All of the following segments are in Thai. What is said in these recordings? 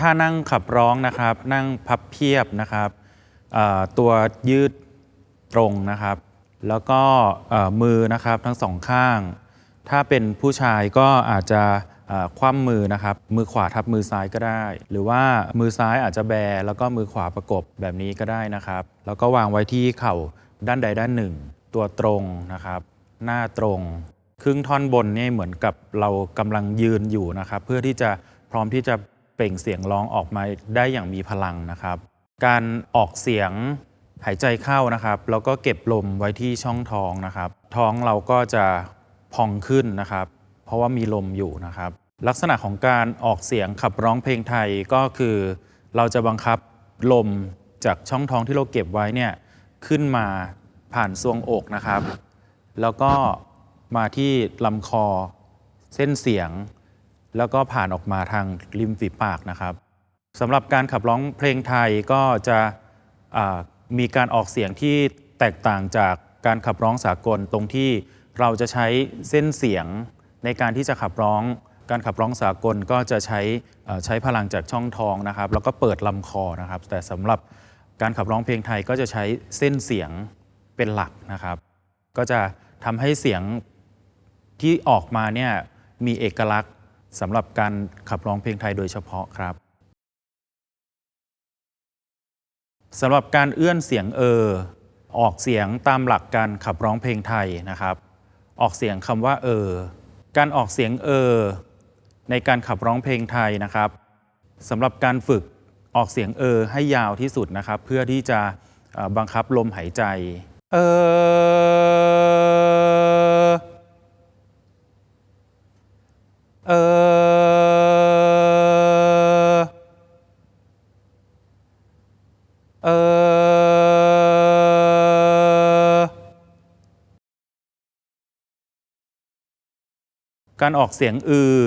ถ้านั่งขับร้องนะครับ นั่งพับเพียบนะครับตัวยืดตรงนะครับ แล้วก็มือนะครับทั้งสองข้าง ถ้าเป็นผู้ชายก็อาจจะคว่ำมือนะครับ มือขวาทับมือซ้ายก็ได้ หรือว่ามือซ้ายอาจจะแบแล้วก็มือขวาประกบแบบนี้ก็ได้นะครับ แล้วก็วางไว้ที่เข่าด้านใดด้านหนึ่ง ตัวตรงนะครับ หน้าตรง ครึ่งท่อนบนนี่เหมือนกับเรากำลังยืนอยู่นะครับ เพื่อที่จะพร้อมที่จะ เปล่งเสียงร้องออกมาได้อย่างมีพลังนะครับ การออกเสียงหายใจเข้านะครับ แล้วก็เก็บลมไว้ที่ช่องท้องนะครับ ท้องเราก็จะพองขึ้นนะครับ เพราะว่ามีลมอยู่นะครับ ลักษณะของการออกเสียงขับร้องเพลงไทยก็คือ เราจะบังคับลมจากช่องท้องที่เราเก็บไว้เนี่ยขึ้นมาผ่านซวงอกนะครับ แล้วก็มาที่ลำคอเส้นเสียง แล้วก็ผ่านออกมาทางริมฝีปากนะครับสำหรับการขับร้องเพลงไทยก็จะมีการออกเสียงที่แตกต่างจากการขับร้องสากลตรงที่เราจะใช้เส้นเสียงในการที่จะขับร้อง การขับร้องสากลก็จะใช้ใช้พลังจากช่องท้องนะครับ แล้วก็เปิดลำคอนะครับ แต่สำหรับการขับร้องเพลงไทยก็จะใช้เส้นเสียงเป็นหลักนะครับ ก็จะทำให้เสียงที่ออกมาเนี่ยมีเอกลักษณ์ สำหรับการขับร้องเพลงไทยโดยเฉพาะครับสำหรับการเอื้อนเสียงเออ ออกเสียงตามหลักการขับร้องเพลงไทยนะครับ ออกเสียงคำว่าเออ การออกเสียงเออ ในการขับร้องเพลงไทยนะครับสำหรับการฝึกออกเสียงเออให้ยาวที่สุดนะครับ เพื่อที่จะบังคับลมหายใจ เออ เออการออกเสียงอือ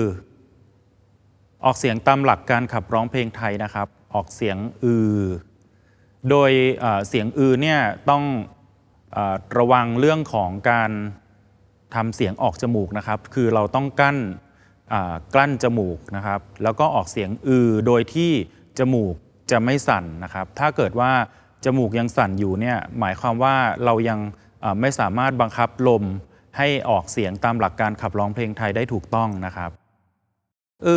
ออกเสียงตามหลักการขับร้องเพลงไทยนะครับ ออกเสียงอือ โดยเสียงอือเนี่ยต้องอระวังเรื่องของการทำเสียงออกจมูกนะครับ คือเราต้องกั้นกลั้นจมูกนะครับ แล้วก็ออกเสียงอือโดยที่จมูก จะไม่สั่นนะครับ ถ้าเกิดว่าจมูกยังสั่นอยู่เนี่ยหมายความว่าเรายังไม่สามารถบังคับลมให้ออกเสียงตามหลักการขับร้องเพลงไทยได้ถูกต้องนะครับ เอ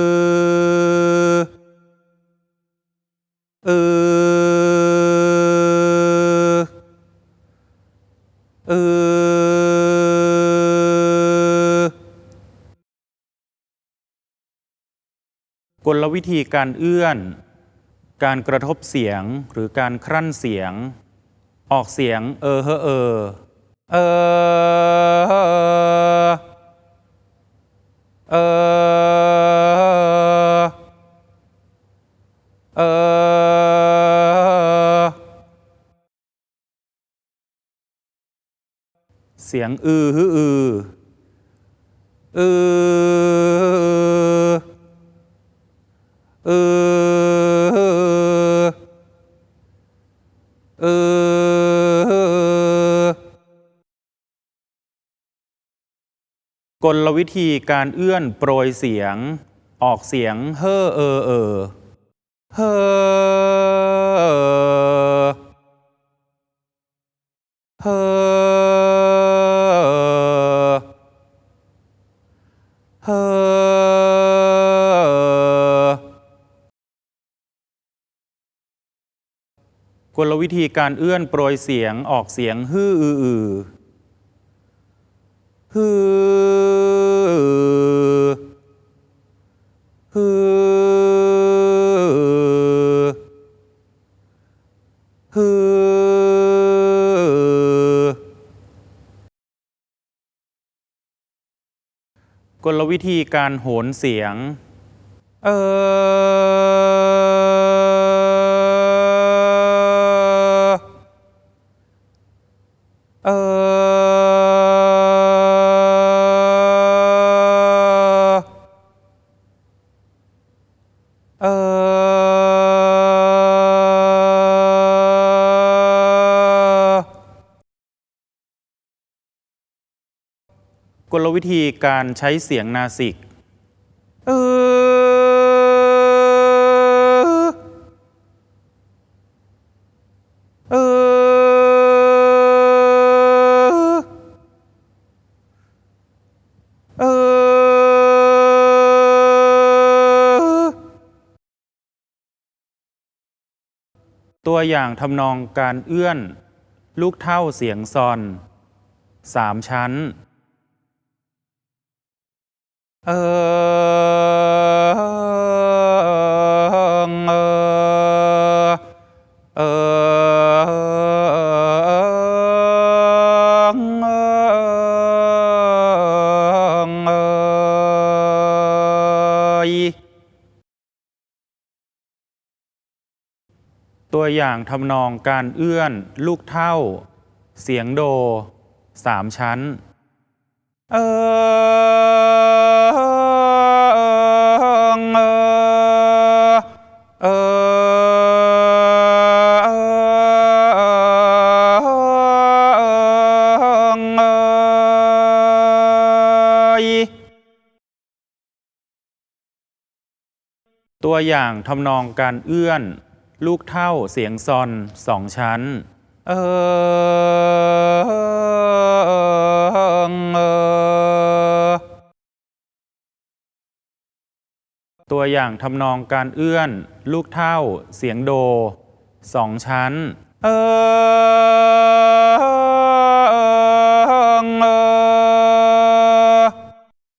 อ กลวิธีการเอื้อน การกระทบเสียงหรือการครั่นเสียง ออกเสียงเออเฮอเออเออเออเออเสียงอือฮืออืออือ กลวิธีการเอื้อนโปรยเสียง ออกเสียงเฮ่อเออเออเฮ่อเฮ่อเฮ่อกลวิธีการเอื้อนโปรยเสียงออกเสียงฮืออืออือ ฮือฮือฮือกลวิธีการโหนเสียง เออ กลวิธีการใช้เสียงนาสิก เออ เออ เออ ตัวอย่างทำนองการเอื้อน ลูกเท่าเสียงซอนสามชั้น เออเออตัวอย่างทำนองการเอื้อน ลูกเท่า เสียงโดสามชั้น เออ ตัวอย่างทำนองการเอื้อน ลูกเท่าเสียงซอนสองชั้นเออเออตัวอย่างทำนองการเอื้อน ลูกเท่าเสียงโดสองชั้น เออ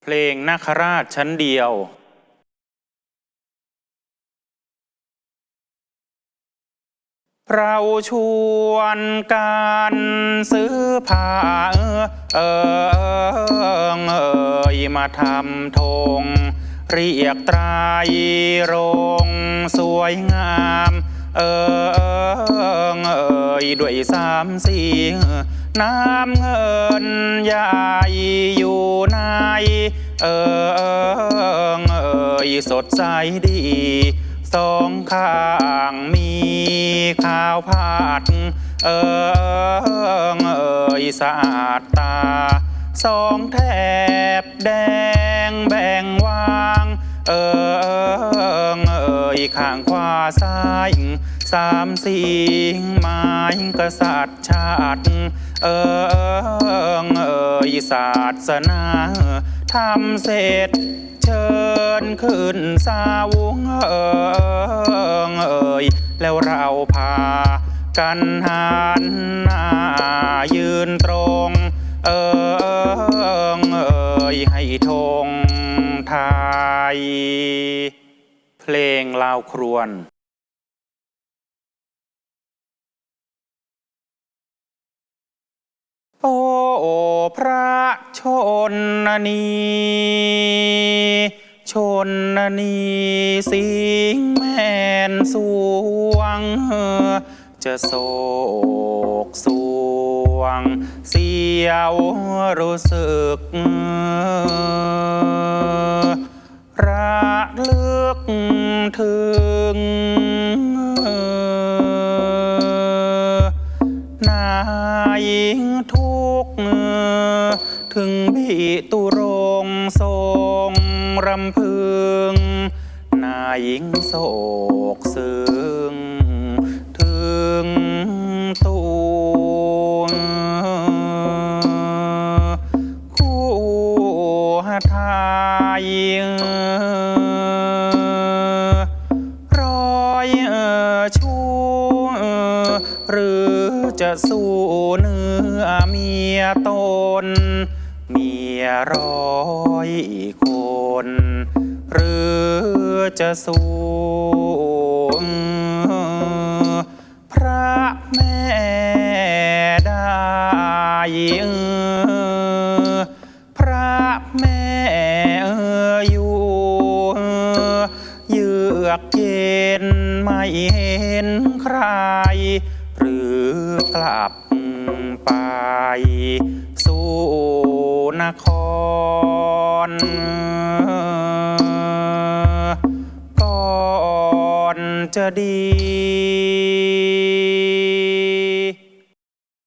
เพลงนาคราชชั้นเดียว เราชวนกันซื้อผ้าเออเอยมาทำธงเรียกไตรรงสวยงาม เออเอยด้วยสามสีน้ำเงินใหญ่อยู่ใน เออเอยสดใสดี สองข้างมีข้าวผัดเออเอยสะอาดตา สองแถบแดงแบ่งวาง เออเอยข้างขวาซ้ายสามสิงไม้กษัตริย์ชาติ เออเอยศาสนาทำเสร็จ เชิญขึ้นสาวงเอิงเอ่ยแล้วเราพากันหันหน้ายืนตรง เอิงเอ่ยให้ทงไทย เพลงลาวครวน โอ้พระชนนีชนนีสิงแม่นสวง จะโศกสวง เสียวรู้สึกระลึกถึงายทุกข์ถึงบิตุรงทรงรำพึง นายิงโศกซึ้งถึงตัวคู่ไทย จะสู้เนื้อเมียตน เมียร้อยคน หรือจะสู้พระแม่ได้พระแม่เอออยู่เยือกเย็นไม่เห็นใคร หรือกลับไป สู่นครก่อนจะดี